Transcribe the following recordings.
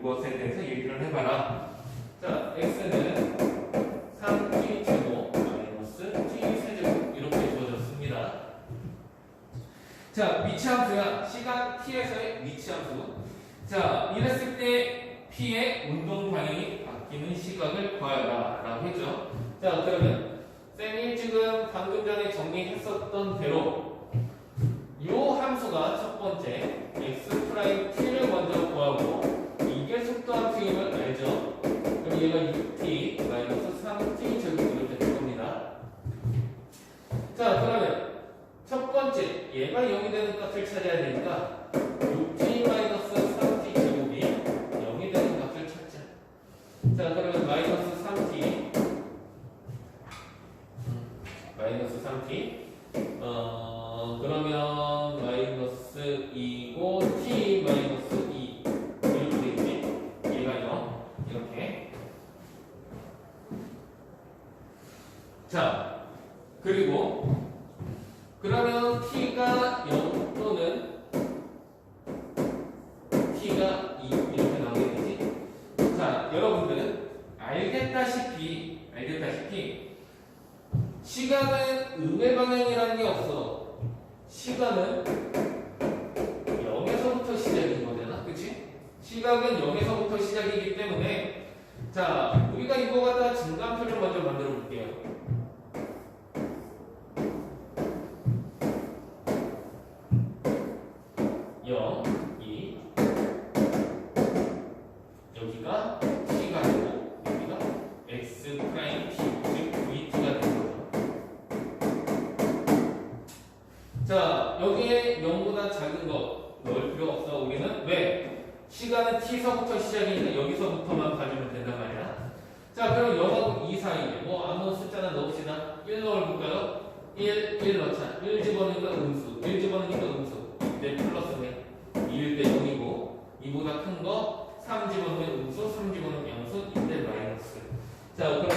이것에 대해서 얘기를 해봐라. 자, x는 3t 제곱 마이너스 t 세제곱 이렇게 주어졌습니다. 자, 위치 함수야. 시간 t에서의 위치 함수. 자, 이랬을 때 p의 운동 방향이 바뀌는 시각을 구하라 라고 했죠. 자, 그러면 쌤이 지금 방금 전에 정리했었던 대로 되는 값을 찾아야 되니까 6t 마이너스 3t 제곱이 0이 되는 값을 찾자. 자, 그러면 마이너스 3t 마이너스 3t 어 그러면 마이너스 2고 t 마이너스 2 이렇게 되겠지? 얘가 0 이렇게 자 그리고 그러면 t가 0 또는 t가 2 이렇게 나오게 되지? 자 여러분들은 알겠다시피 알겠다시피 시간은 음의 방향이라는 게 없어. 시간은 0에서부터 시작인 거잖아. 그치? 시각은 0에서부터 시작이기 때문에 자, 우리가 이거 갖다 증감표를 먼저 만들어 볼게요. 영, 이 여기가 t가 되고 여기가 x 프라임 t 즉 vt가 되는 거죠. 자, 여기에 0보다 작은 거 넣을 필요 없어. 우리는 왜? 시간은 t서부터 시작이니까 여기서부터만 가지면 된단 말이야. 자, 그럼 0하고 2 사이에 뭐 아무 숫자나 넣읍시다. 1 넣어볼까요? 1, 1 넣자. 1 집어넣으니까 음수. 1 집어넣으니까 음수. 네, 플러스네. 2일 때 0이고 2보다 큰 거 3 집어넣으면 음수, 3 집어넣으면 양수, 2대 마이너스. 자, 그러면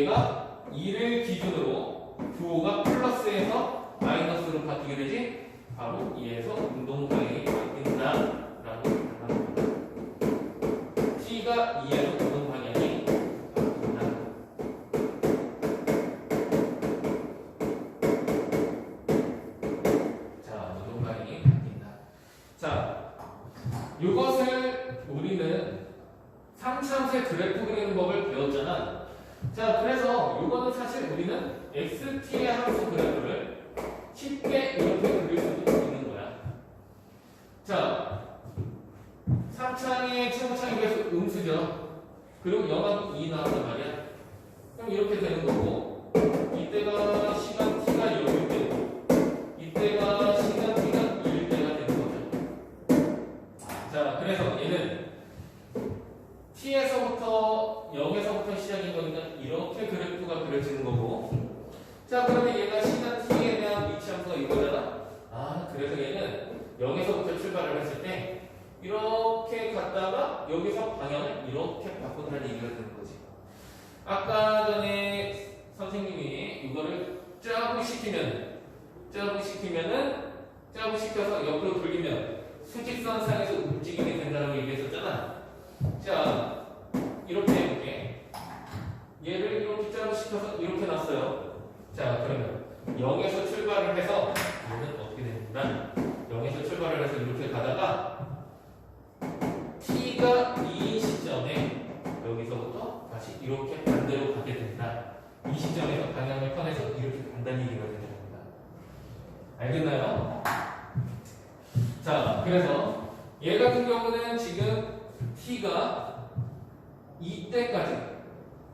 얘가 2를 기준으로 부호가 플러스에서 마이너스로 바뀌게 되지? 바로 2에서 운동 방향이 바뀐다라고 말합니다. t가 2에서 운동 방향이 바뀐다. 자, 운동 방향이 바뀐다. 자, 이것을 우리는 3차함수의 그래프 그리는 법을 배웠잖아. 자, 그래서 이거는 사실 우리는 xt의 함수 그래프를 쉽게 이렇게 그릴 수도 있는 거야. 자, 3창의 최고창에 비해서 음수죠. 그리고 0하고 2 나왔단 말이야. 그럼 이렇게 되는 거고, 이때가 시간 얘가 시간 t에 대한 위치 함수가 이거잖아. 아 그래서 얘는 0에서부터 출발을 했을 때 이렇게 갔다가 여기서 방향을 이렇게 바꾼다는 얘기가 되는 거지. 아까 전에 선생님이 이거를 짜고 시키면 짜고 시키면은 짜고 시켜서 옆으로 돌리면 수직선 상에서 움직임이 된다고 얘기했었잖아 자, 이렇게 해볼게. 얘를 이렇게 짜고 시켜서 이렇게 놨어요. 자, 그러면 0에서 출발을 해서 얘는 어떻게 됩니까? 0에서 출발을 해서 이렇게 가다가 t가 2인 시점에 여기서부터 다시 이렇게 반대로 가게 된다. 이 시점에서 방향을 편해서 이렇게 간다는 얘기가 되는 겁니다. 알겠나요? 자, 그래서 얘 같은 경우는 지금 t가 이때까지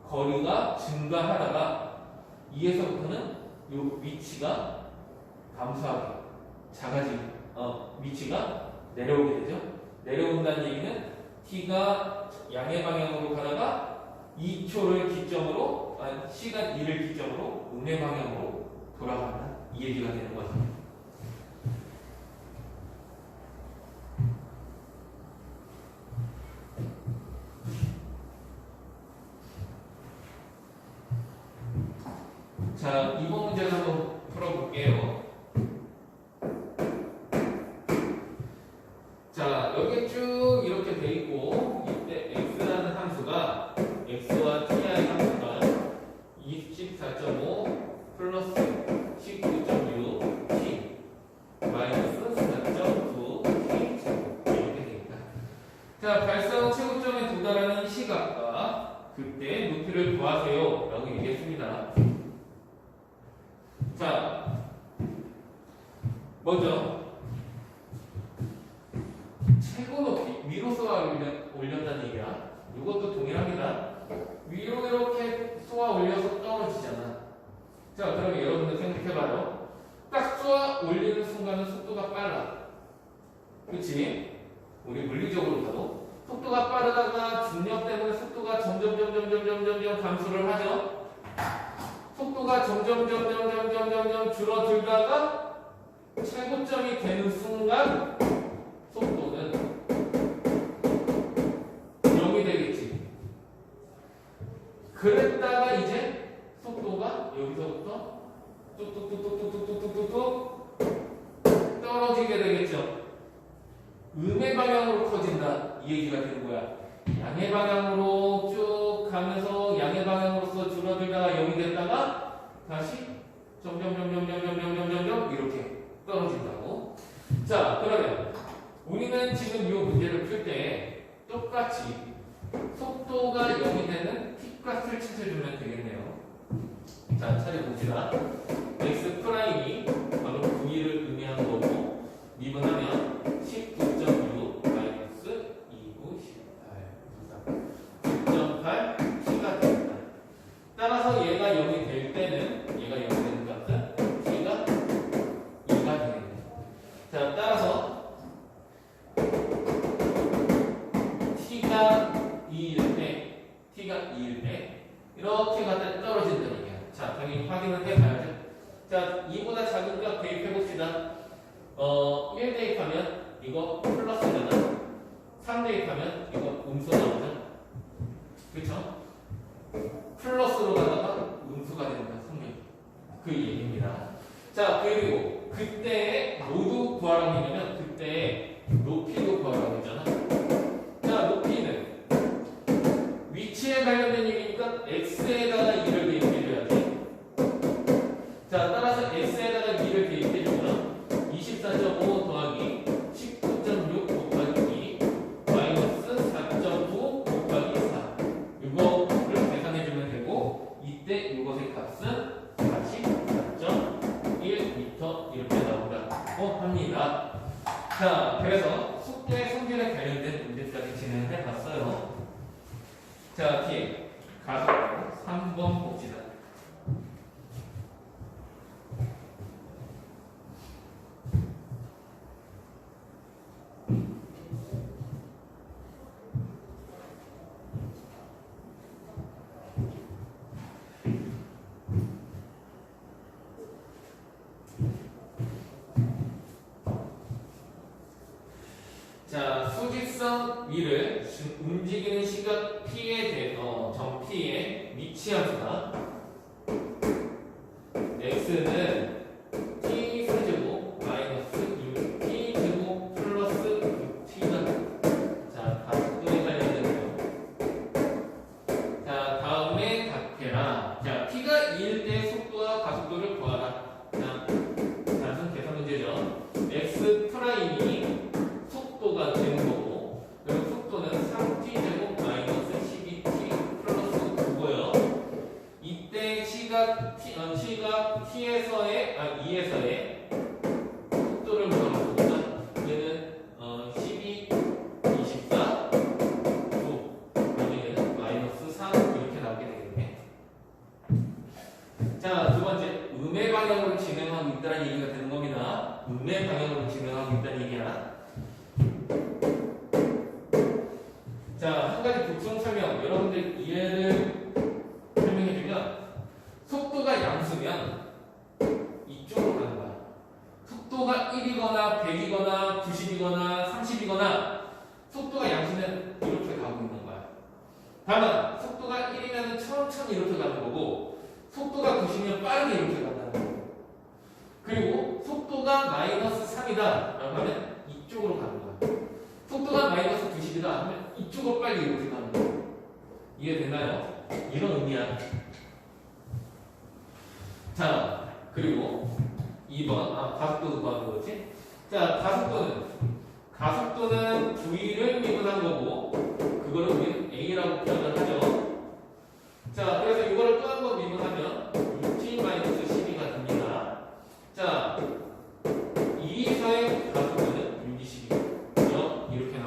거리가 증가하다가 2에서부터는 요 위치가 감소하게 작아지고 어, 위치가 내려오게 되죠. 내려온다는 얘기는 t가 양의 방향으로 가다가 2초를 기점으로 아니, 시간 2를 기점으로 음의 방향으로 돌아간다 이 얘기가 되는 거죠. 자, 이번 문제를 한번 풀어볼게요. 그때 높이를 구하세요. 라고 얘기했습니다. 자, 먼저 최고 높이 위로 쏘아 올렸다는 얘기야. 이것도 동일합니다. 위로 이렇게 쏘아 올려서 떨어지잖아. 자, 그럼 여러분들 생각해봐요. 딱 쏘아 올리는 순간은 속도가 빨라. 그치? 우리 물리적으로 봐도 속도가 빠르다가 중력 때문에 속도가 점점 점점 점점 점점 감소를 하죠. 속도가 점점 점점 점점 점점 줄어들다가 최고점이 되는 순간 속도는 0이 되겠지. 그랬다가 이제 속도가 여기서부터 뚝뚝뚝뚝뚝뚝뚝뚝뚝 떨어지게 되겠죠. 음의 방향으로 커진다 이 얘기가 되는 자 그러면 우리는 지금 이 문제를 풀 때 똑같이 속도가 0이 되는 t 값을 찾아주면 되겠네요. 자 찾아봅시다. x 프라임이 바로 9위를 의미하는 거고 미분하면 19.6 마이너스 2구 18 9.8 t가 됩니다. 따라서 얘가 0이 될 때는 얘가 0이 되는 값은 t가 2가 되겠네요. 자 따라서 t가 2일 때 t가 2일 때 이렇게 갖다 떨어진다는 얘기야. 자 당연히 확인을 해봐야죠. 자 2보다 작은 값 대입해 봅시다. 어, 1 대입하면 이거 플러스잖아. 3 대입하면 이거 음수 나오죠. 그쵸? 플러스로 가다가 음수가 된다. 성명. 그 얘기입니다. 자, 그리고 그때 모두 구하라고 했냐면 그때 자, 그래서 속도의 성질에 관련된 문제까지 진행을 해봤어요. 자, 뒤에 가속도 3번 봅시다. 자, 수직선 위를 시- 움직이는 시각 P에 대해 어, 점 P의 위치 함수가 2에서의 아 2에서의 천천히 이렇게 가는 거고, 속도가 90이면 빠르게 이렇게 간다는 거고, 그리고 속도가 마이너스 3이다 라고 하면 이쪽으로 가는 거야. 속도가 마이너스 90이다 하면 이쪽으로 빨리 이렇게 가는 거야. 이해되나요? 이런 의미야. 자, 그리고 2번, 아, 가속도도 구하는 거지? 자, 가속도는, 가속도는 주위를 미분한 거고, 그거를 우리는 A라고 표현을 하죠. 자, 그래서 이거를 또 한 번 미분하면